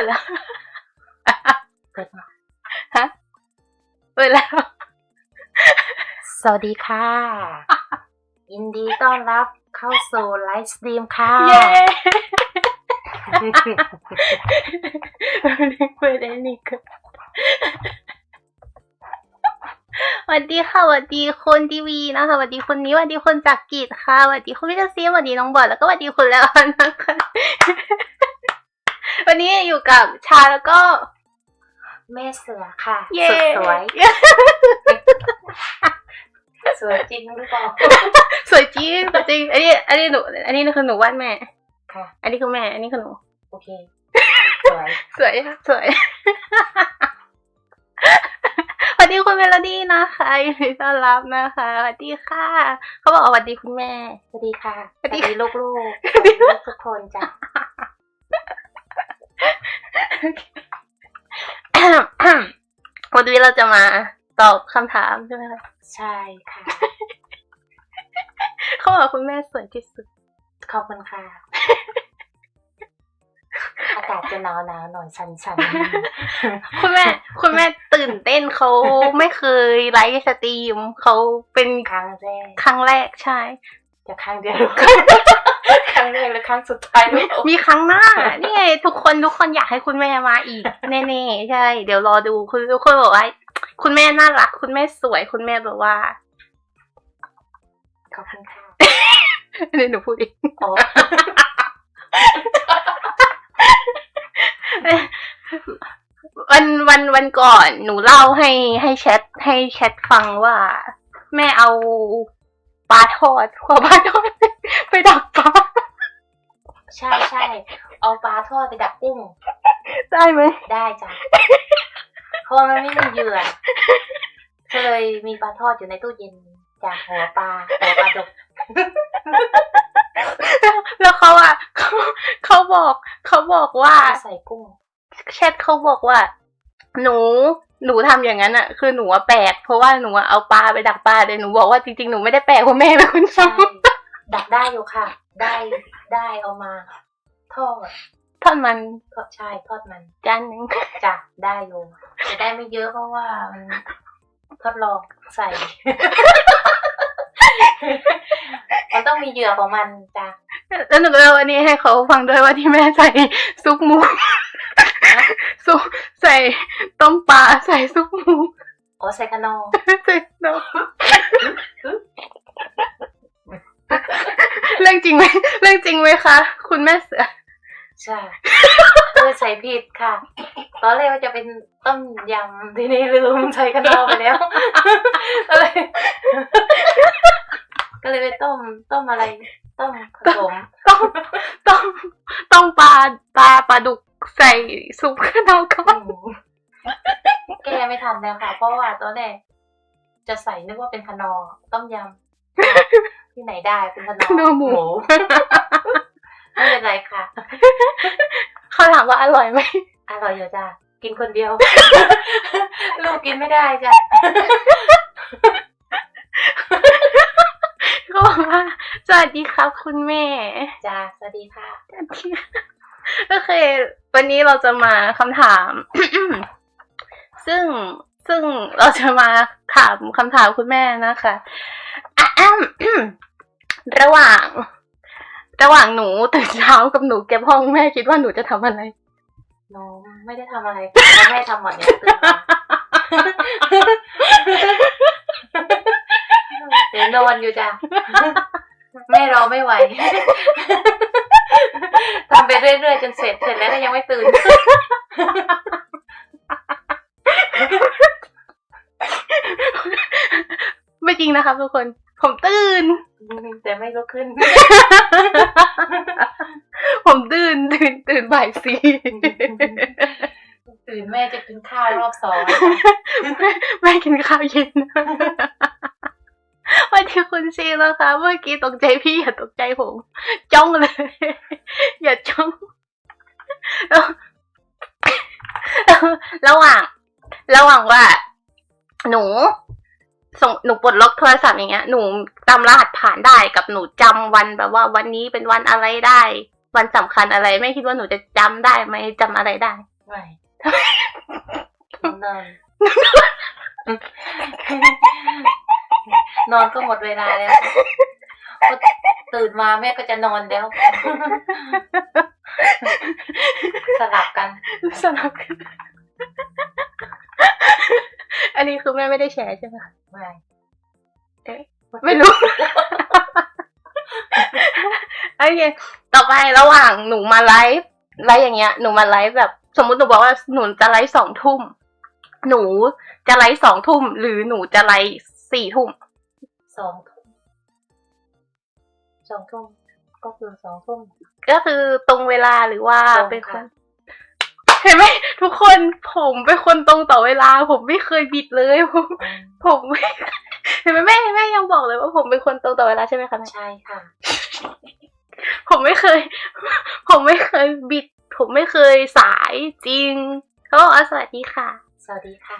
ปิดแล้วเปิดมาฮะ เปิดแล้ว สวัสดีค่ะ ยินดีต้อนรับเข้าสู่ไลฟ์สตรีมค่ะเย้เปิดได้นี่ก็สวัสดีค่ะสวัสดีคุณทีวีนะคะสวัสดีคุณนี้สวัสดีคุณจักรกิจค่ะสวัสดีคุณวิทยาซีสวัสดีน้องบอลแล้วก็สวัสดีคุณแล้วนะคะ วันนี้อยู่กับชาแล้วก็แม่เสือค่ะเย้สุดสวย สวยจริงหรือเปล่าสวยจริงสวยจริง อันนี้ อันนี้หนู อันนี้คือหนูวาดแม่ ค่ะ อันนี้คือแม่ อันนี้คือหนู โอเค สวย สวยค่ะสวยสวัสดีคุณเมโลดี้นะคะยินดีต้อนรับนะคะสวัสดีค่ะ เขาบอกว่าสวัสดีคุณแม่ สวัสดีค่ะ สวัสดีลูกลูกๆสวัสดีลูกทุกคนจ้ะ วันนี้เราจะมาตอบคำถามใช่ไหมคะใช่ค่ะ เขาบอกว่าคุณแม่สวยที่สุด ขอบคุณค่ะ อากาศจะหนาวหนาวๆหน่อยชันชันคุณแม่ คุณแม่ตื่นเต้นเขาไม่เคยไลฟ์สตรีมเขาเป็นครั้งแรกครั้งแรกใช่ จะครั้งเดียวหรือครั้งแรกหรือครั้งสุดท้ายหรือเปล่ามีครั้งหน้า นี่ไงทุกคนทุกคนอยากให้คุณแม่มาอีก แน่ๆใช่ เดี๋ยวรอดูคุณทุกคนบอกว่าคุณแม่น่ารัก คุณแม่สวยคุณแม่แบบว่าขอบคุณค่ะเดี๋ยวหนูพูดอีกโอ้วันวันวันก่อนหนูเล่าให้ให้แชทให้แชทฟังว่า แม่เอา ปลาทอดขอปลาทอด ไปดักปลาใช่ใช่เอาปลาทอดไปดักกุ้งได้ไหมได้จ้ะเพราะมันไม่มีเหยื่อก็เลยมีปลาทอดอยู่ในตู้เย็นจากหัวปลาหัวปลาดุกแล้วเขาอะเขาเขาบอก เขาบอกว่าใส่กุ้งแชทเขาบอกว่า หนูหนูทำอย่างนั้นอะคือหนูอะแปลกเพราะว่าหนูอะเอาปลาไปดักปลาเลยหนูบอกว่าจริงๆหนูไม่ได้แปลกเพราะแม่เป็นคนใช่ทำดักได้อยู่ค่ะ ได้ได้เอามาทอดทอดมันทอดใช่ทอดมันจานหนึงจ้ะได้อยู่จะได้ไม่เยอะเพราะว่ามันทดลองใส่ มันต้องมีเหยื่อของมันจ้ะแล้วหนูก็เลยวันนี้ให้เขาฟังด้วยว่าที่แม่ใส่ซุปหมู ซุปใส่ต้มปลาใส่ซุปหมูโอ้ใส่ขนมใส่นมเรื่องจริงไหมเรื่องจริงไหมคะ คุณแม่เสือใช่คือใส่ผิดค่ะ ตอนแรกว่าจะเป็นต้มยำทีนี้ลืมใส่ขนมไปแล้วก็เลยก็เลยไปต้มต้มอะไร ต้มผสมต้องต้องต้องปลาปลาปลาดุก ใส่ซุปข้าวเหนียวก่อนอืมแก้ไม่ทันแล้วค่ะ เพราะว่าตอนแรกจะใส่นึกว่าเป็นขนอต้มยำที่ไหนได้เป็นขนอข้าวเหนียวหมูไม่เป็นไรค่ะเขาถามว่าอร่อยไหมอร่อยอยู่จ้ะกินคนเดียว ลูกกินไม่ได้จ้ะเขาบอกว่าสวัสดีครับคุณแม่จ้าสวัสดีค่ะ โอเค วันนี้เราจะมาคำถาม ซึ่งซึ่งเราจะมาถามคำถามคุณแม่นะคะอะแอมระหว่าง ระหว่างหนูตื่นเช้ากับหนูเก็บห้องแม่คิดว่าหนูจะทำอะไรหนูไม่ได้ทำอะไรค่ะเพราะแม่ทำหมดเนี่ยตื่นมาเดี๋ยวนอนอยู่จ้ะ แม่รอไม่ไหวทำไปเรื่อยๆจนเสร็จเสร็จแล้วก็ยังไม่ตื่น ไม่จริงนะครับทุกคน ผมตื่น แต่ไม่ลุกขึ้น ผมตื่นตื่นตื่นบ่ายสี่ตื่นแม่จะกินข้าวรอบสองแม่แม่กินข้าวเย็นวัน ที่คุณซีนะคะเมื่อกี้ตกใจพี่อย่าตกใจผม จ้องเลย อย่าจ้องแล้วแล้วระหว่าง ระหว่างว่า หนูส่งหนูปลดล็อกโทรศัพท์อย่างเงี้ยหนูจำรหัสผ่านได้กับหนูจำวันแบบว่า วันนี้เป็นวันอะไรได้ วันสำคัญอะไรแม่คิดว่าหนูจะจำได้ไหมจำอะไรได้ไม่นอน นอนก็หมดเวลาแล้วพอตื่นมาแม่ก็จะนอนแล้ว สลับกัน สลับกัน อันนี้คือแม่ไม่ได้แชร์ใช่ไหมคะไม่ไม่รู้โอเคต่อไประหว่างหนูมาไลฟ์ไลฟ์อย่างเงี้ย หนูมาไลฟ์แบบ สมมุติหนูบอกว่าหนูจะไลฟ์สองทุ่มหนูจะไลฟ์สองทุ่มหรือหนูจะไลฟ์ สี่ทุ่มสองทุ่มสองทุ่มก็คือสองทุ่มก็คือตรงเวลาหรือว่าตรงเป็นคค่ะนเห็นไหมทุกคนผมเป็นคนตรงต่อเวลา ผมไม่เคยบิดเลยผมอืมผมไม่เห็นไหมแม่แม่ยังบอกเลยว่าผมเป็นคนตรงต่อเวลาใช่ไหมคะแม่ใช่ค่ะ ผมไม่เคย ผมไม่เคยบิด ผมไม่เคยสายจริงเขาบอกว่าสวัสดีค่ะ สวัสดีค่ะ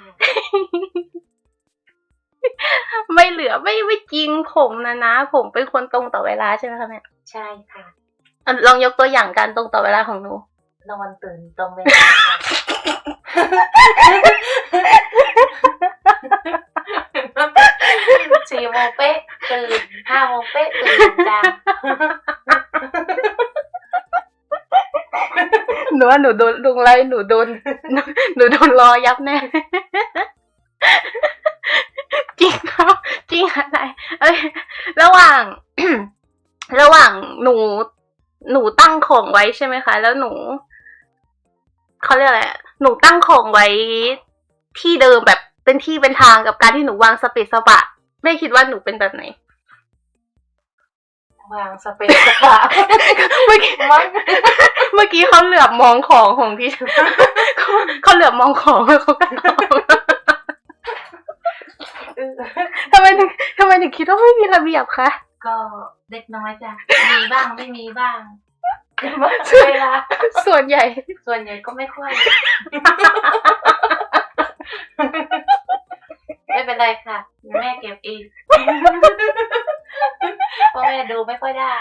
ไม่เหลือไม่ไม่จริงผมนะนะ ผมเป็นคนตรงต่อเวลาใช่ไหมคะแม่ใช่ค่ะอะลองยกตัวอย่างการตรงต่อเวลาของหนูนอนตื่นตรงเวลาค่ะสี่โมงเป๊ะตื่นห้าโมงเป๊ะตื่นจ้าหนูว่าหนูโดนลุงไล่หนูโดนหนูโดนรอยับแน่ เอ้ย ระหว่าง ระหว่างหนู หนูตั้งของไว้ใช่ไหมคะ แล้วหนูเขาเรียกอะไรอะหนูตั้งของไว้ที่เดิมแบบเป็นที่เป็นทางกับการที่หนูวางสเปซสปะ ไม่คิดว่าหนูเป็นแบบไหน วางสเปซสปะเมื่อกี้มั้งเมื่อกี้เขาเหลือบมองของของที่เขาเขาเหลือบมองของแล้วเขาก็ตอบทำไมถึงทำ ไมถึงคิดว่าไม่มีระเบียบคะ ก็เล็กน้อยจ้ะ มีบ้างไม่มีบ้างเวลาส่วนใหญ่ ส่วนใหญ่ก็ไม่ค่อย ไม่เป็นไรค่ะ แม่เก็บเองเพราะแม่ดูไม่ค่อยได้